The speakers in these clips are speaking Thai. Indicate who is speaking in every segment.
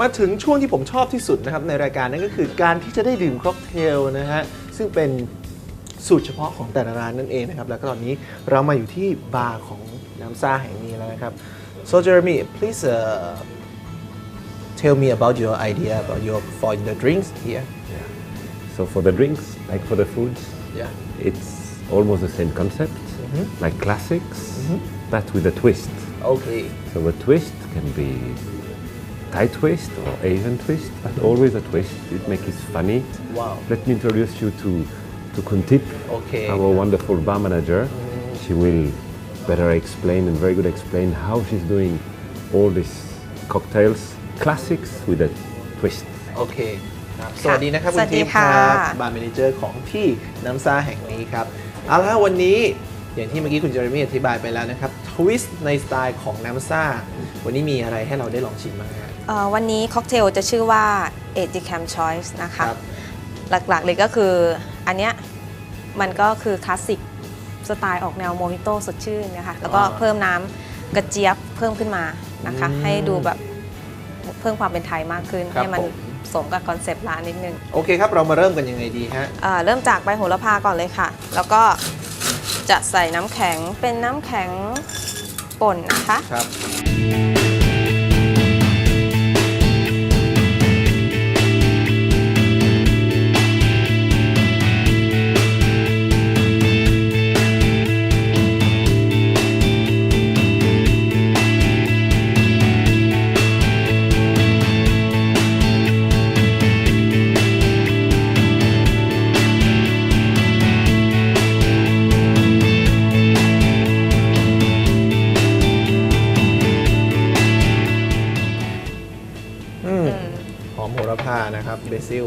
Speaker 1: มาถึงช่วงที่ผมชอบที่สุดนะครับในรายการนั่นก็คือการที่จะได้ดื่มค็อกเทลนะฮะซึ่งเป็นสูตรเฉพาะของแต่ละร้านนั่นเองนะครับ แล้วก็ตอนนี้เรามาอยู่ที่บาร์ของน้ำซ่าแห่งนี้แล้วนะครับ so Jeremy please uh, tell me about your idea about your for the drinks here
Speaker 2: So for the drinks, like for the foods,
Speaker 1: yeah
Speaker 2: it's almost the same concept, like classics, but with a twist.
Speaker 1: okay
Speaker 2: So a twist can be Thai twist or Asian twist, but always a twist. It makes it funny.
Speaker 1: Wow.
Speaker 2: Let me introduce you to to Kuntip,
Speaker 1: Okay.
Speaker 2: our wonderful bar manager. She will better explain and very good explain how she's doing all these cocktails, classics with a twist.
Speaker 1: โอเคครับสวัสดีนะครับ
Speaker 3: ส
Speaker 1: คุ
Speaker 3: วั
Speaker 1: ณ
Speaker 3: สดี
Speaker 1: ทิพย์ค
Speaker 3: ค่ะ
Speaker 1: รับบาร์เมนเจอร์ของที่น้ำซ่าแห่งนี้ครับ เอาละวันนี้อย่างที่เมื่อกี้คุณเจอร์มี่อธิบายไปแล้วนะครับทวิสต์ในสไตล์ของน้ำซ่า วันนี้มีอะไรให้เราได้ลองชิมบ้างฮะ
Speaker 3: เอ่อวันนี้ค็อกเทลจะชื่อว่า e d i c a m Choice นะคะ
Speaker 1: ครับ
Speaker 3: หลักๆเลยก็คืออันเนี้ยมันก็คือคลาสสิกสไตล์ออกแนวโมฮิโต้สดชื่นนะคะแล้วก็
Speaker 1: อ่า
Speaker 3: เพิ่มน้ำกระเจี๊ยบเพิ่มขึ้นมานะคะ
Speaker 1: อืม
Speaker 3: ให้ดูแบบเพิ่มความเป็นไทยมากขึ้น
Speaker 1: ครับ
Speaker 3: ให้มัน
Speaker 1: ผม
Speaker 3: สมกับคอนเซปต์ร้านนิดนึง
Speaker 1: โอเคครับเรามาเริ่มกันยังไงดีฮะ
Speaker 3: อ่าเริ่มจากใบโหระพาก่อนเลยค่ะ แล้วก็จะใส่น้ำแข็งเป็นน้ำแข็งป่นนะคะ
Speaker 1: ครับ นะครับเบซิล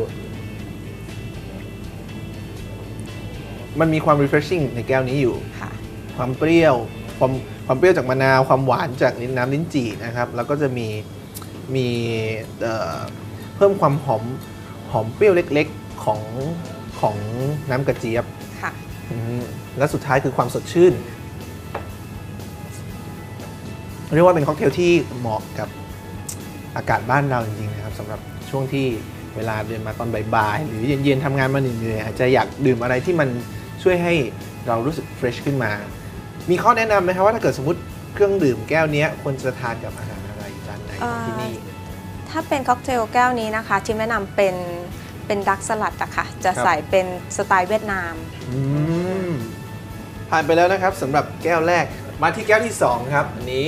Speaker 1: มันมีความ refreshing ในแก้วนี้อยู่
Speaker 3: ค่ะ
Speaker 1: ความเปรี้ยว ความความเปรี้ยวจากมะนาว ความหวานจากลิ้นน้ำลิ้นจี่นะครับ แล้วก็จะมีมีเอ่อเพิ่มความหอมหอมเปรี้ยวเล็กๆของของน้ำกระเจี๊ยบ
Speaker 3: ค่ะ
Speaker 1: อืมและสุดท้ายคือความสดชื่น เรียกว่าเป็นค็อกเทลที่เหมาะกับ อากาศบ้านเราจริงๆนะครับสำหรับช่วงที่เวลาเดินมาตอนบ่ายๆหรือเย็นๆทำงานมาเหนื่อยๆอาจจะอยากดื่มอะไรที่มันช่วยให้เรารู้สึกเฟรชขึ้นมา มีข้อแนะนำไหมครับว่าถ้าเกิดสมมติเครื่องดื่มแก้วเนี้ยควรจะทานกับอาหารอะไรจานไหนของที่นี่
Speaker 3: ถ้าเป็นค็อกเทลแก้วนี้นะคะทิมแนะนำเป็นเป็นดักสลัดอะค่ะ จะ
Speaker 1: ครับ
Speaker 3: ใส่เป็นสไตล์เวียดนาม
Speaker 1: อืมผ่านไปแล้วนะครับสำหรับแก้วแรกมาที่แก้วที่สองครับอันนี้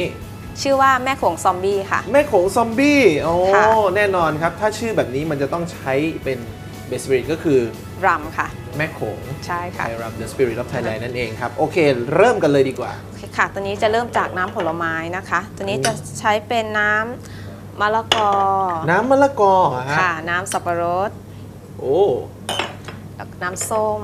Speaker 3: ชื่อว่าแม่โขงซอมบี้ค่ะ
Speaker 1: แม่โขงซอมบี้โอ้
Speaker 3: ค่ะ
Speaker 1: แน่นอนครับ ถ้าชื่อแบบนี้มันจะต้องใช้เป็นเบส p ริตก็คือ
Speaker 3: รัมค่ะ
Speaker 1: แม่โขง
Speaker 3: ใช่ค่ะ
Speaker 1: ไทยรัม The Spirit of Thailand นั่นเองครับ โอเค เริ่มกันเลยดีกว่า
Speaker 3: โอเคค่ะตัวนี้จะเริ่มจากน้ำผลไม้นะคะ ตัวนี้จะใช้เป็นน้ำมะละกอ
Speaker 1: น้ำมะละกอเหรอฮะ
Speaker 3: ค่ะ น้ำสับปะรด
Speaker 1: โอ้
Speaker 3: แล้วก็น้ำส้ม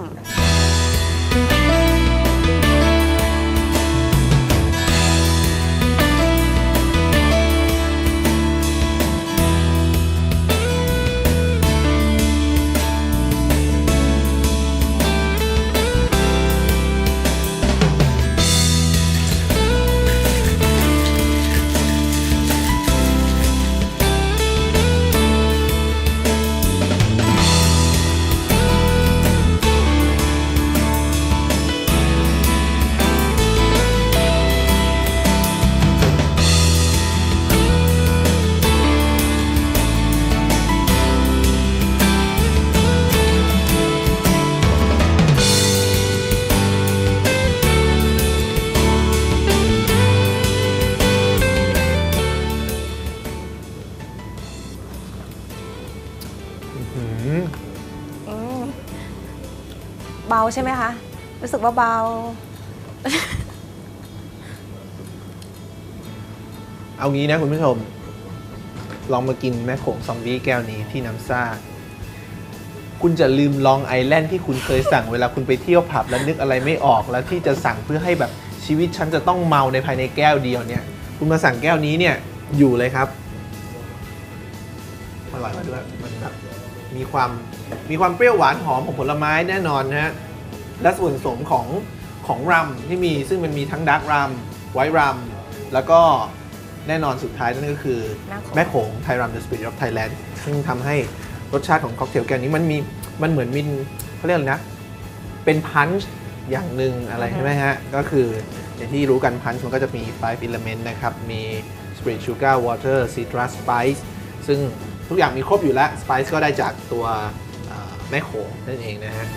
Speaker 3: เบาใช่ไหมคะ รู้สึกว่าเบา
Speaker 1: เอางี้นะคุณผู้ชม ลองมากินแม่โขงซอมบี้แก้วนี้ที่น้ำซ่า คุณจะลืมลองไอแลนด์ที่คุณเคยสั่งเวลาคุณไปเที่ยวผับแล้วนึกอะไรไม่ออกแล้วที่จะสั่งเพื่อให้แบบชีวิตฉันจะต้องเมาในภายในแก้วเดียวเนี่ย คุณมาสั่งแก้วนี้เนี่ยอยู่เลยครับอร่อยมาด้วยมันแบบ มีความมีความเปรี้ยวหวานหอมของผลไม้แน่นอนนะฮะและส่วนผสมของของรัมที่มีซึ่งมันมีทั้งดาร์กรัมไวท์รัมแล้วก็แน่นอนสุดท้ายนั่นก็คือ
Speaker 3: หน้าโขง
Speaker 1: แม่โขงไทรัม The Spirit of Thailand ซึ่งทำให้รสชาติของค็อกเทลแก้วนี้มันมีมันเหมือนมินเขาเรียกอะไรนะ เป็นพันช์อย่างหนึ่งอะไรใช่ไหมฮะ ก็คืออย่างที่รู้กันพันช์มันก็จะมี 5 element นะครับ มี spirit sugar water citrus spice ซึ่ง ทุกอย่างมีครบอยู่แล้วสไปซ์ก็ได้จากตัวแม่โขงนั่นเองนะฮะ